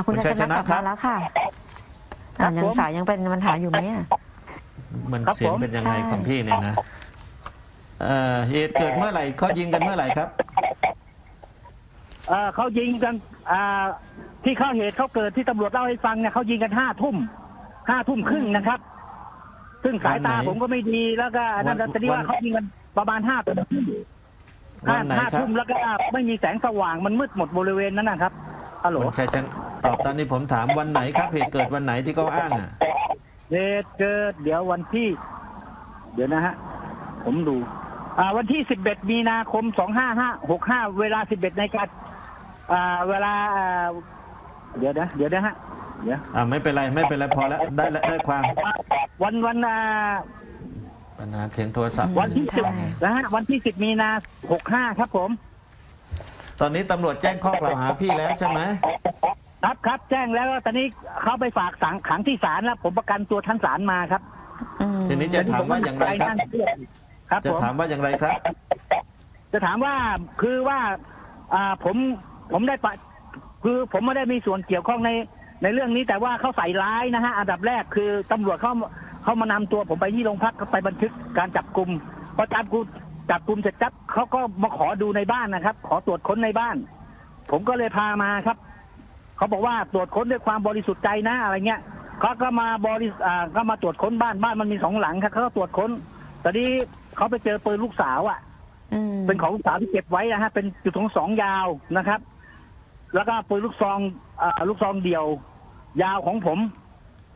ะคุณคุณชัยชนะชัยชนะกลับครัมาบ แล้วค่ะครัอะบยังผม สายยังเป็นปัญหาอยู่ไหมอะ มันครับเสียงผม เป็นยังไงใช่ ของพี่เนี่ยนะเอ่อเหตุเกิดเมื่อไหร่เขายิงกันเมื่อไหร่ครับ เอ่อเขายิงกันอ่าที่เข้าเหตุเขาเกิดที่ตำรวจเล่าให้ฟังเนี่ยเขายิงกันห้าทุ่มห้าทุ่มครึ่งนะครับ ซึ่งสายตาวันไหนผมก็ไม่ดีแล้วก็นั่นวันแต่ที่ว่าวันเขายิงกันประมาณห้าทุ่มวัห้านไหนห้าครับทุ่มแล้วก็ไม่มีแสงสว่างมันมืดหมดบริเวณนั้นนะครับฮัลโหลคุณชัยชนะ ตอบตอนนี้ผมถามวันไหนครับเหตุเกิดวันไหนที่เขาอ้างอะเหตุเกิดเดี๋ยววันที่ เดี๋ยวนะฮะ ผมดู อ่า วันที่สิบเอ็ดมีนาคมสองห้าห้าหกห้าเวลาสิบเอ็ดในการอ่า เวลาอ่าเดี๋ยวนะเดี๋ยวนะฮะเดี๋ยวอ่าไม่เป็นไรไม่เป็นไรพอแล้วได้แล้วได้ความ วันวันอ่าปัญหาเสียงโทรศัพท์วันที่สิบใช่นะฮะวันที่สิบมีนาหกห้าครับผม ตอนนี้ตำรวจแจ้งข้อกล่าวหาพี่แล้วใช่ไหม ครับครับแจ้งแล้วตอนนี้เขาไปฝากสังขังที่ศาลแล้ว ผมประกันตัวชั้นศาลมาครับอืมทีนี้จะถามว่าอย่างไรครับ ครับจะผมถามว่าอย่างไรครับ จะถามว่าคือว่าอ่าผมผมได้ปะคือผมไม่ได้มีส่วนเกี่ยวข้องในในเรื่องนี้แต่ว่าเขาใส่ร้ายนะฮะอันดับแรกคือตำรวจเขาเขามานำตัวผมไปที่โรงพักไปบันทึกการจับกลุ่มพอจับกูจับกลุ่มเสร็จจับเขาก็มาขอดูในบ้านนะครับ ขอตรวจค้นในบ้าน ผมก็เลยพามาครับ เขาบอกว่าตรวจค้นด้วยความบริสุทธิ์ใจนะอะไรเงี้ยเขาก็มาบริสอ่าก็มาตรวจค้นบ้านบ้านมันมีสองหลังครับเขาก็ตรวจค้นตอนนี้เขาไปเจอปืนลูกสาวอะอืมเป็นของลูกสาวที่เก็บไว้นะฮะเป็นจุดของสองยาวนะครับ แล้วก็ปืนลูกซองเออลูกซองเดี่ยว ยาวของผม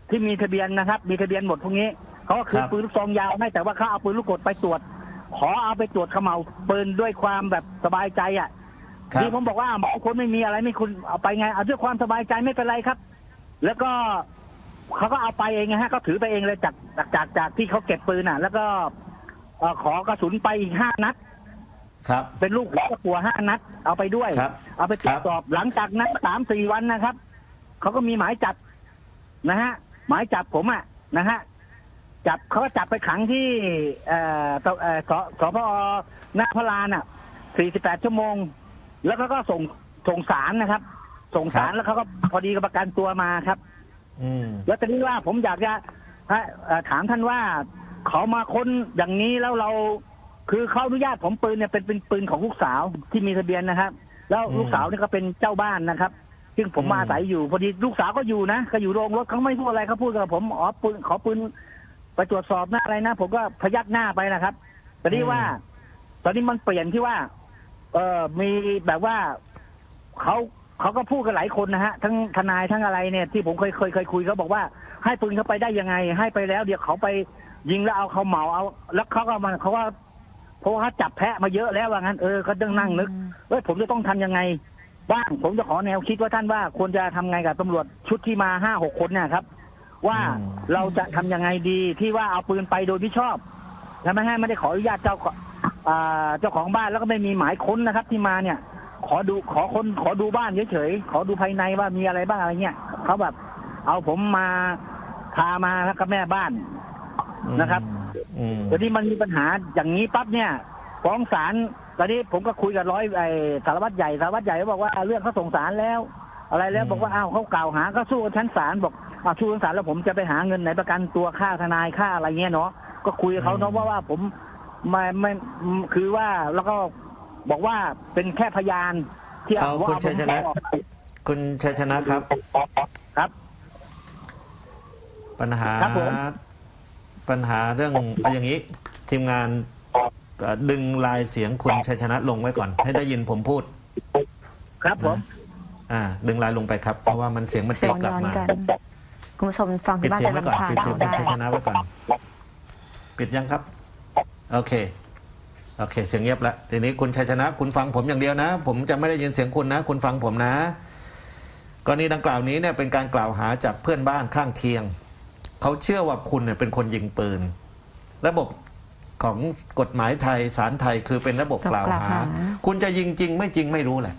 ที่มีทะเบียนนะครับ มีทะเบียนหมดพวกนี้เขาก็คือครับปืนลูกซองยาวให้แต่ว่าเขาเอาปืนลูกกดไปตรวจ ขอเอาไปตรวจเขม่าวปืนด้วยความแบบสบายใจอะ ครับ ที่ผมบอกว่าหมอคนไม่มีอะไรไม่คุณเอาไปไง เอาด้วยความสบายใจไม่เป็นไรครับ แล้วก็เขาก็เอาไปเองนะฮะเขาถือไปเองเลยจากจากจากจากที่เขาเก็บปืนอะ แล้วก็เอ่อขอกระสุนไปอีกห้านัด ครับ เป็นลูกหัวตะกัวห้านัด เอาไปด้วย ครับเอาไปตรวจสอบหลังจากนั้นสามสี่วันนะครับเขาก็มีหมายจับนะฮะหมายจับผมอะนะฮะจับเขาก็จับไปขังที่เอ่อตเอ่อสสพหน้าพระลานอะสี่สิบแปดชั่วโมง แล้วเขาก็ส่งส่งสารนะครับ ส่งสารแล้วเขาก็พอดีกับประกันตัวมาครับ อืม แล้วตอนนี้ว่าผมอยากจะให้เอ่อถามท่านว่าเขามาค้นอย่างนี้แล้วเรา คือเขาอนุญาตผมปืนเนี่ยเป็นเป็นปืนของลูกสาวที่มีทะเบียนนะครับ แล้วอืมลูกสาวเนี่ยก็เป็นเจ้าบ้านนะครับ ซึ่งผมอืม มาอาศัยอยู่พอดีลูกสาวก็อยู่นะก็อยู่โรงรถเขาไม่พูดอะไรเขาพูดกับผมอ๋อปืนขอปืนไปตรวจสอบหน้าอะไรนะผมก็พยักหน้าไปนะครับตอนนี้ว่า ตอนนี้มันเปลี่ยนที่ว่า เออมีแบบว่าเขาเขาก็พูดกันหลายคนนะฮะทั้งทนายทั้งอะไรเนี่ย ที่ผมเคยเคยเคยคุยเขาบอกว่า ให้ปืนเขาไปได้ยังไง ให้ไปแล้ว เดี๋ยวเขาไปยิงแล้วเอาเขาเหมาเอา แล้วเขาก็มาเขาว่าเพราะว่าเขาจับแพะมาเยอะแล้วว่างั้นเออเขาต้องนั่งนึกเอ้ยผมจะต้องทำยังไง บ้างผมจะขอแนวคิดว่าท่านว่าควรจะทำไงกับตำรวจชุดที่มาห้าหกคนเนี่ยครับ ว่าอืม เราจะทำยังไงดีที่ว่าเอาปืนไปโดยไม่ชอบใช่ไหมฮะไม่ได้ขออนุญาตเจ้าของอ่า เจ้าของบ้านแล้วก็ไม่มีหมายค้นนะครับ ที่มาเนี่ย ขอดูขอคนขอดูบ้านเฉยๆขอดูภายในว่ามีอะไรบ้างอะไรเงี้ยเขาแบบ เอาผมมาพามาแล้วกับแม่บ้านนะครับอืมตอนนี้มันมีปัญหาอย่างนี้ปั๊บเนี่ยฟ้องศาลตอนนี้ผมก็คุยกับร้อยไอ้สารวัตรใหญ่สารวัตรใหญ่ก็บอกว่าเรื่องเขาส่งศาลแล้ว อะไรแล้วบอกว่าอ้าวเขากล่าวหาก็สู้กันชั้นศาลบอกอ้าวสู้กันศาลแล้วผมจะไปหาเงินไหนประกันตัวค่าทนายค่าอะไรเงี้ยเนาะก็คุยกับเขาเนาะว่าว่าผม ไม่ไม่คือว่าแล้วก็บอกว่าเป็นแค่พยาน ที่เอาว่าคุณชัยชนะ คุณชัยชนะครับ ครับ ปัญหา ครับผม ปัญหาเรื่องเอาอย่างนี้ ทีมงานเอ่อดึงลายเสียงคุณชัยชนะลงไว้ก่อน ให้ได้ยินผมพูด ครับผม อ่า ดึงลายลงไปครับ เพราะว่ามันเสียงมันเสีติยดงกลับย้อนมา กัน คุณผู้ชมฟังปิดที่บ้านเสียงจะไว้ก่อนลำคาญปิดเสียงเอาคุณได้ ชัยชนะไว้ก่อน ปิดยังครับ โอเค โอเค เสียงเงียบแล้วทีนี้คุณชัยชนะ คุณฟังผมอย่างเดียวนะ ผมจะไม่ได้ยินเสียงคุณนะ คุณฟังผมนะกรณีดังกล่าวนี้เนี่ยเป็นการกล่าวหาจากเพื่อนบ้านข้างเคียง เขาเชื่อว่าคุณเนี่ยเป็นคนยิงปืน ระบบของกฎหมายไทยศาลไทยคือเป็นระบบกล่าวหา คุณจะยิงจริงไม่จริงไม่รู้แหละ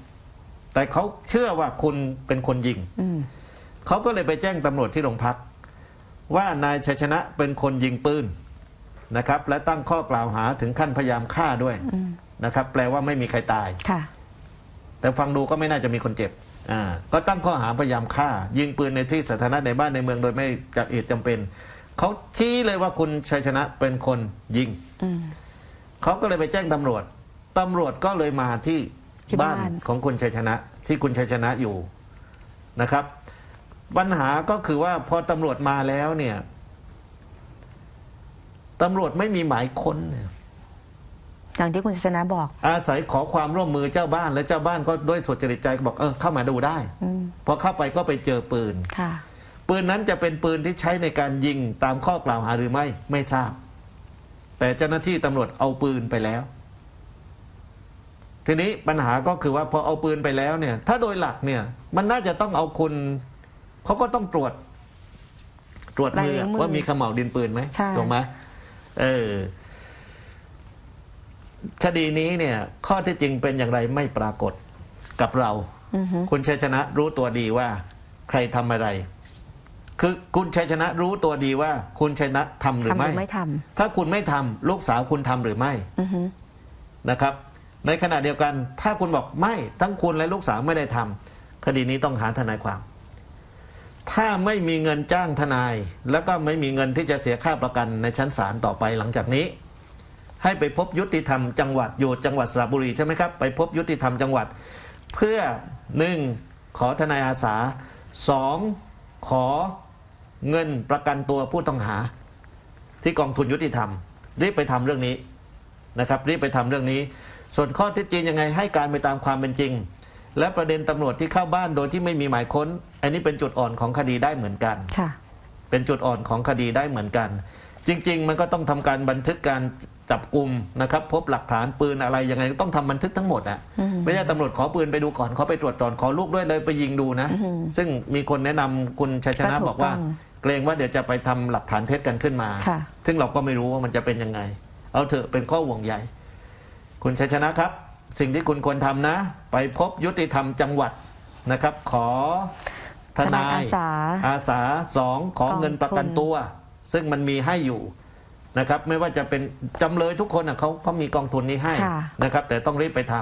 แต่เขาเชื่อว่าคุณเป็นคนยิงอืมเขาก็เลยไปแจ้งตำรวจที่โรงพัก ว่านายชัยชนะเป็นคนยิงปืน นะครับ และตั้งข้อกล่าวหาถึงขั้นพยายามฆ่าด้วยอืมนะครับ แปลว่าไม่มีใครตาย ค่ะ แต่ฟังดูก็ไม่น่าจะมีคนเจ็บอ่าก็ตั้งข้อหาพยายามฆ่า ยิงปืนในที่สาธารณะในบ้านในเมืองโดยไม่จัดเหตุจำเป็น เขาชี้เลยว่าคุณชัยชนะเป็นคนยิงอืมเขาก็เลยไปแจ้งตำรวจตำรวจก็เลยมาที่ที่บ้าบ้านนของคุณชัยชนะ ที่คุณชัยชนะอยู่นะครับ ปัญหาก็คือว่าพอตำรวจมาแล้วเนี่ย ตำรวจไม่มีหมายค้นเนี่ยอย่างที่คุณชนะบอก อาศัยขอความร่วมมือเจ้าบ้านและเจ้าบ้านก็ด้วยสุจริตใจก็บอกเออเข้ามาดูได้อืมพอเข้าไปก็ไปเจอปืนค่ะ ปืนนั้นจะเป็นปืนที่ใช้ในการยิงตามข้อกล่าวหาหรือไม่ไม่ทราบ แต่เจ้าหน้าที่ตำรวจเอาปืนไปแล้ว ทีนี้ปัญหาก็คือว่าพอเอาปืนไปแล้วเนี่ย ถ้าโดยหลักเนี่ย มันน่าจะต้องเอาคุณเขาก็ต้องตรวจ ตรวจมือลายนิ้วมือว่ามีขมเหลาดินปืนไหมใช่ถูกไหม เออคดีนี้เนี่ย ข้อที่จริงเป็นอย่างไรไม่ปรากฏกับเราอือฮึคุณชัยชนะรู้ตัวดีว่า ใครทำอะไร คือคุณชัยชนะรู้ตัวดีว่า คุณชัยชนะทำหรือทำหไม่รือไม่ทถ้าคุณไม่ทำลูกสาวคุณทำหรือไม่ำอือฮึนะครับ ในขณะเดียวกัน ถ้าคุณบอกไม่ ทั้งคุณและลูกสาวไม่ได้ทำคดีนี้ต้องหาทนายความ ถ้าไม่มีเงินจ้างทนาย แล้วก็ไม่มีเงินที่จะเสียค่าประกันในชั้นศาลต่อไปหลังจากนี้ ให้ไปพบยุติธรรมจังหวัดอยู่จังหวัดสระบุรีใช่ไหมครับไปพบยุติธรรมจังหวัด เพื่อหนึ่งขอทนายอาสาสองขอเงินประกันตัวผู้ต้องหา ที่กองทุนยุติธรรม รีบไปทำเรื่องนี้นะครับ รีบไปทำเรื่องนี้ ส่วนข้อเท็จจริงยังไงให้การไปตามความเป็นจริง และประเด็นตำรวจที่เข้าบ้านโดยที่ไม่มีหมายค้น อันนี้เป็นจุดอ่อนของคดีได้เหมือนกัน ค่ะ เป็นจุดอ่อนของคดีได้เหมือนกัน จริง ๆ มันก็ต้องทำการบันทึกการจับกลุ่มนะครับ พบหลักฐานปืนอะไรยังไงก็ต้องทำบันทึกทั้งหมดอะอืม ไม่ใช่ตำรวจขอปืนไปดูก่อนขอไปตรวจก่อนขอลูกด้วยเลยไปยิงดูนะ อืมซึ่งมีคนแนะนำคุณชัยชนะก็ถูกบอกว่า ต้องเกรงว่าเดี๋ยวจะไปทำหลักฐานเท็จกันขึ้นมา ค่ะ ซึ่งเราก็ไม่รู้ว่ามันจะเป็นยังไง เอาเถอะเป็นข้อห่วงใยคุณชัยชนะครับ สิ่งที่คุณควรทำนะ ไปพบยุติธรรมจังหวัดนะครับ ขอ ทนายอาสาอาสาสองขอกองทุนเงินประกันตัว ซึ่งมันมีให้อยู่นะครับไม่ว่าจะเป็นจำเลยทุกคนอะเขาเขามีกองทุนนี้ให้ค่ะนะครับ แต่ต้องรีบไปท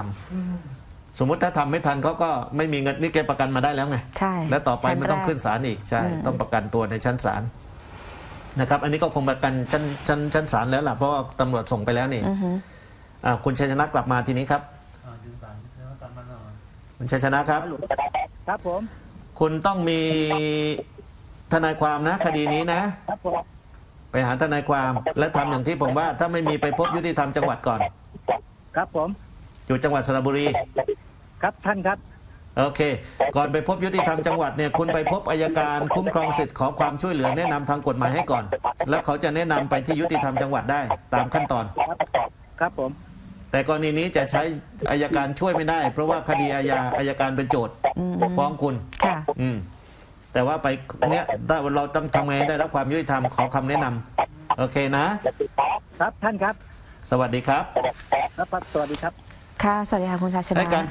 ำสมมุติถ้าทำไม่ทันเขาก็ไม่มีเงินนี่แกประกันมาได้แล้วไงใช่แล้วต่อไปชั้ไม่ต้องแรกขึ้นศาลอีกใช่อืมต้องประกันตัวในชั้นศาลนะครับ อันนี้ก็คงประกันชั้นชั้นชั้นศาลแล้วล่ะเพราะว่าตำรวจส่งไปแล้วนี่อือฮึอ่าคุณชัยชนะกลับมาทีนี้ครับอ่าดึงสารแล้วกลับมาหน่อยคุณชัยชนะครับครับผม คุณต้องมีทนายความนะ คดีนี้นะ ครับผมไปหาทนายความและทำอย่างที่ผมว่า ถ้าไม่มีไปพบยุติธรรมจังหวัดก่อน ครับผม อยู่จังหวัดสระบุรี ครับท่านครับ โอเค ก่อนไปพบยุติธรรมจังหวัดเนี่ยคุณไปพบอายการคุ้มครองสิทธิ์ขอความช่วยเหลือแนะนำทางกฎหมายให้ก่อน แล้วเขาจะแนะนำไปที่ยุติธรรมจังหวัดได้ตามขั้นตอน ครับครับผม แต่กรณีนี้จะใช้อายการช่วยไม่ได้ เพราะว่าคดีอาญาอายการเป็นโจทย์อืมฟ้องคุณ ค่ะ อืม แต่ว่าไปเนี้ยได้เราต้องทำไงให้ได้รับความยุติธรรมขอคำแนะนำโอเคนะ ครับท่านครับสวัสดีครับ ครับ สวัสดีครับ ค่ะ สวัสดีค่ะ คุณชาชให้นะการ